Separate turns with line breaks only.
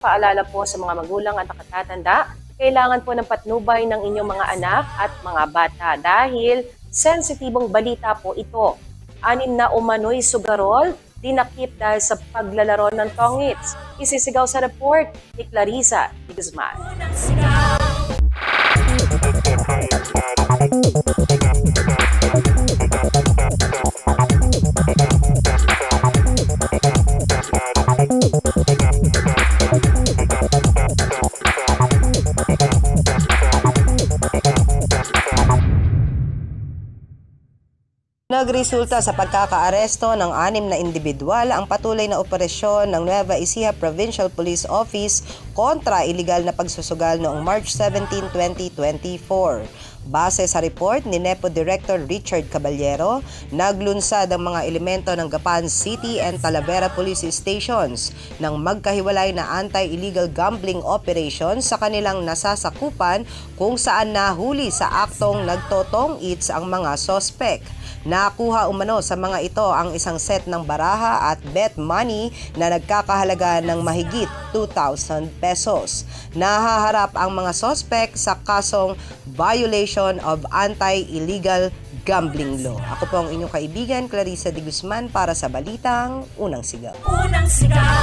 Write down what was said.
Paalala po sa mga magulang at nakatatanda, kailangan po ng patnubay ng inyong mga anak at mga bata dahil sensitibong balita po ito. Anim na umano'y sugarol, dinakip dahil sa paglalaro ng tongits. Isisigaw sa report ni Clarissa Guzman.
Nagresulta sa pagkakaaresto ng anim na individual ang patuloy na operasyon ng Nueva Ecija Provincial Police Office kontra iligal na pagsusugal noong March 17, 2024. Base sa report ni NEPO Director Richard Caballero, naglunsad ang mga elemento ng Gapan City and Talavera Police Stations ng magkahiwalay na anti-illegal gambling operations sa kanilang nasasakupan kung saan nahuli sa aktong nagtotong its ang mga sospek. Nakuha umano sa mga ito ang isang set ng baraha at bet money na nagkakahalaga ng mahigit 2,000 pesos. Nahaharap ang mga sospek sa kasong violation of anti-illegal gambling law. Ako po ang inyong kaibigan, Clarissa de Guzman, para sa Balitang Unang Sigaw.
Unang sigaw.